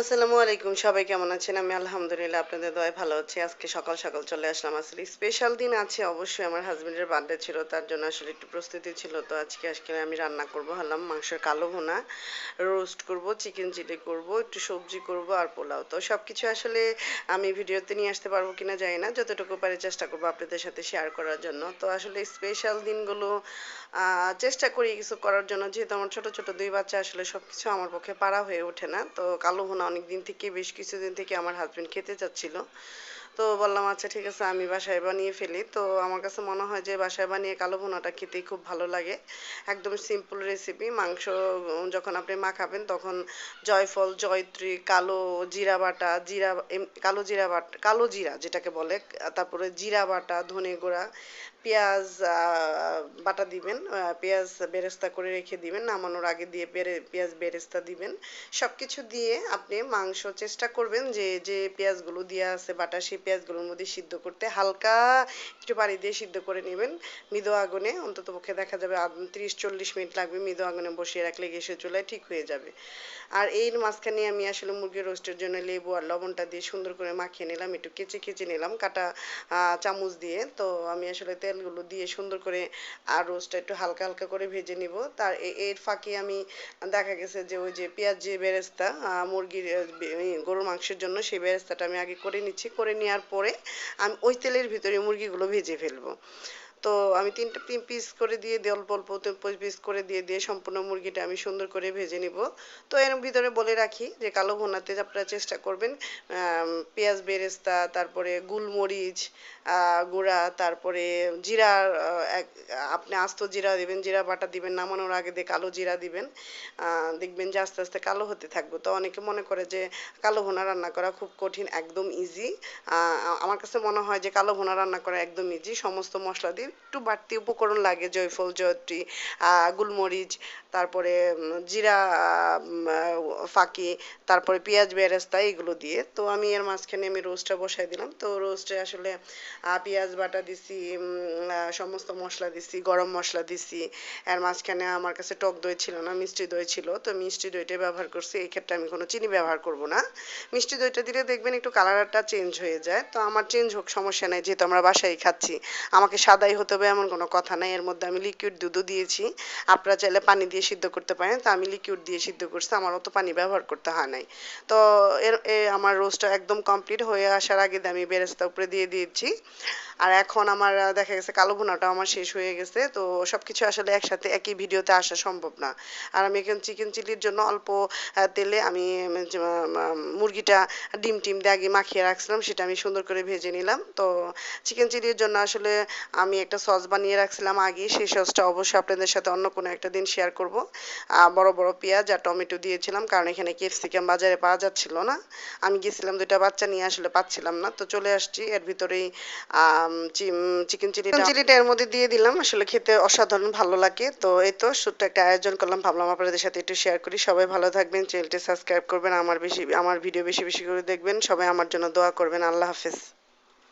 আসসালামু আলাইকুম, সবাই কেমন আছেন? আমি আলহামদুলিল্লাহ আপনাদের দয় ভালো আছি। আজকে সকাল সকাল চলে আসলাম আসলে স্পেশাল দিন আছে, অবশ্যই আমার হাজবেন্ডের বার্থডে ছিল, তার জন্য আসলে একটু প্রস্তুতি ছিল। তো আজকে আজকে আমি রান্না করব, হলাম মাংসের কালো ভুনা রোস্ট করব চিকেন চিলি করব, একটু সবজি করব আর পোলাও। তো সব কিছু আসলে আমি ভিডিওতে নিয়ে আসতে পারব কিনা জানি না, যতটুকু পারি চেষ্টা করব আপনাদের সাথে শেয়ার করার জন্য। তো আসলে স্পেশাল দিনগুলো চেষ্টা করি কিছু করার জন্য, যেহেতু আমার ছোট ছোট দুই বাচ্চা, আসলে সব কিছু আমার পক্ষে পারা হয়ে ওঠে না। তো কালো অনেক দিন থেকে, বেশ কিছুদিন থেকে আমার হাজবেন্ড খেতে চাচ্ছিল। তো বললাম আচ্ছা ঠিক আছে, আমি বাসায় বানিয়ে ফেলি। তো আমার কাছে মনে হয় যে, বাসায় বানিয়ে কালো ভুনাটা খেতেই খুব ভালো লাগে। একদম সিম্পল রেসিপি মাংস যখন আপনি মাখাবেন, তখন জয়ফল, জয়ত্রী, কালো জিরা বাটা, জিরা কালো জিরা বাটা, কালো জিরা যেটাকে বলে, তারপরে জিরা বাটা, ধনে গুঁড়া পেঁয়াজ বাটা দিবেন পেঁয়াজ বেরেস্তা করে রেখে দিবেন, নামানোর আগে দিয়ে পেঁয়াজ বেরেস্তা দিবেন। সব কিছু দিয়ে আপনি মাংস চেষ্টা করবেন যে যে পেঁয়াজগুলো দেওয়া আছে, বাটা সেই পেঁয়াজগুলোর মধ্যে সিদ্ধ করতে হালকা একটু পানি দিয়ে সিদ্ধ করে নেবেন। মৃদু আগুনে, অন্তত পক্ষে দেখা যাবে তিরিশ, চল্লিশ মিনিট লাগবে মৃদু আগুনে বসিয়ে রাখলে গ্যাসের চুলায় ঠিক হয়ে যাবে। আর এর মাঝখানে আমি আসলে মুরগির রোস্টের জন্য লেবু আর লবণটা দিয়ে সুন্দর করে মাখিয়ে নিলাম, একটু কেচে কেচে নিলাম, কাটা চামচ দিয়ে। তো আমি আসলে তেলগুলো দিয়ে সুন্দর করে আর রোস্টটা একটু হালকা হালকা করে ভেজে নিব। তার এর ফাঁকে আমি দেখা গেছে যে ওই যে পেঁয়াজ যে বেরেস্তা মুরগির গরুর মাংসের জন্য সেই বেরেস্তাটা আমি আগে করে নিচ্ছি। করে নেওয়ার পরে আমি ওই তেলের ভিতরে মুরগিগুলো ভেজে ফেলব। তো আমি তিনটা পিস করে দিয়ে দিয়ে অল্প অল্প পিস করে দিয়ে দিয়ে সম্পূর্ণ মুরগিটা আমি সুন্দর করে ভেজে নিব। তো এর ভিতরে বলে রাখি যে কালো ভুনাতে আপনারা চেষ্টা করবেন পেঁয়াজ বেরেস্তা, তারপরে গুলমরিচ গুঁড়া, তারপরে জিরা এক, আপনি আস্ত জিরা দিবেন, জিরা বাটা দিবেন, নামানোর আগে দিয়ে কালো জিরা দিবেন। দেখবেন যে আস্তে আস্তে কালো হতে থাকবে। তো অনেকে মনে করে যে কালো ভোনা রান্না করা খুব কঠিন, একদম ইজি আমার কাছে মনে হয় যে কালো ভোনা রান্না করা একদম ইজি সমস্ত মশলা দিয়ে একটু বাড়তি উপকরণ লাগে, জয়ফল, জয়ত্রী গুলমরিচ, তারপরে জিরা ফাঁকি, তারপরে পেঁয়াজ, বেরেস্তা, এগুলো দিয়ে। তো আমি এর মাঝখানে আমি রোস্টটা বসাই দিলাম। তো রোস্টে আসলে পেঁয়াজ, বাটা দিছি সমস্ত মশলা দিছি, গরম মশলা দিছি। এর মাঝখানে আমার কাছে টক দই ছিল না, মিষ্টি দই ছিল। তো মিষ্টি দইটা ব্যবহার করছি। এই ক্ষেত্রে আমি কোনো চিনি ব্যবহার করব না। মিষ্টি দইটা দিলে দেখবেন একটু কালারটা চেঞ্জ হয়ে যায়। তো আমার চেঞ্জ হোক, সমস্যা নেই, যেহেতু আমরা বাসায় খাচ্ছি। আমাকে সাদাই হতে হবে এমন কোনো কথা নাই। এর মধ্যে আমি লিকুইড দুধও দিয়েছি। আপনারা চাইলে পানি দিয়ে সিদ্ধ করতে পারেন। তো আমি লিকুইড দিয়ে সিদ্ধ করছি। আমার অত পানি ব্যবহার করতে হয় নাই। তো এর আমার রোস্টটা একদম কমপ্লিট হয়ে আসার আগে আমি বেরেস্তা উপরে দিয়ে দিয়েছি। আর এখন আমার দেখা গেছে কালো ভুনাটা আমার শেষ হয়ে গেছে। তো সব কিছু আসলে একসাথে একই ভিডিওতে আসা সম্ভব না। আর আমি এখন চিকেন চিলির জন্য অল্প তেলে আমি মুরগিটা ডিম টিম দিয়ে আগে মাখিয়ে রাখছিলাম। সেটা আমি সুন্দর করে ভেজে নিলাম। তো চিকেন চিলির জন্য আসলে আমি একটা সস বানিয়ে রাখছিলাম আগে সেই সসটা অবশ্যই আপনাদের সাথে অন্য কোনো একটা দিন শেয়ার করব। বড় বড় পেঁয়াজ আর টমেটো দিয়েছিলাম, কারণ এখানে ক্যাপসিকাম বাজারে পাওয়া যাচ্ছিল না। আমি গেছিলাম দুইটা বাচ্চা নিয়ে, আসলে পাচ্ছিলাম না। তো চলে আসছি, এর ভিতরেই চিকেন চিলিটা চিলিটা এর মধ্যে দিয়ে দিলাম, আসলে খেতে অসাধারণ ভালো লাগে। তো এই তো ছোট্ট একটা আয়োজন করলাম, ভাবলাম আপনাদের সাথে একটু শেয়ার করি। সবাই ভালো থাকবেন চ্যানেলটি সাবস্ক্রাইব করবেন, আমার বেশি, আমার ভিডিও বেশি বেশি করে দেখবেন। সবাই আমার জন্য দোয়া করবেন, আল্লাহ হাফেজ।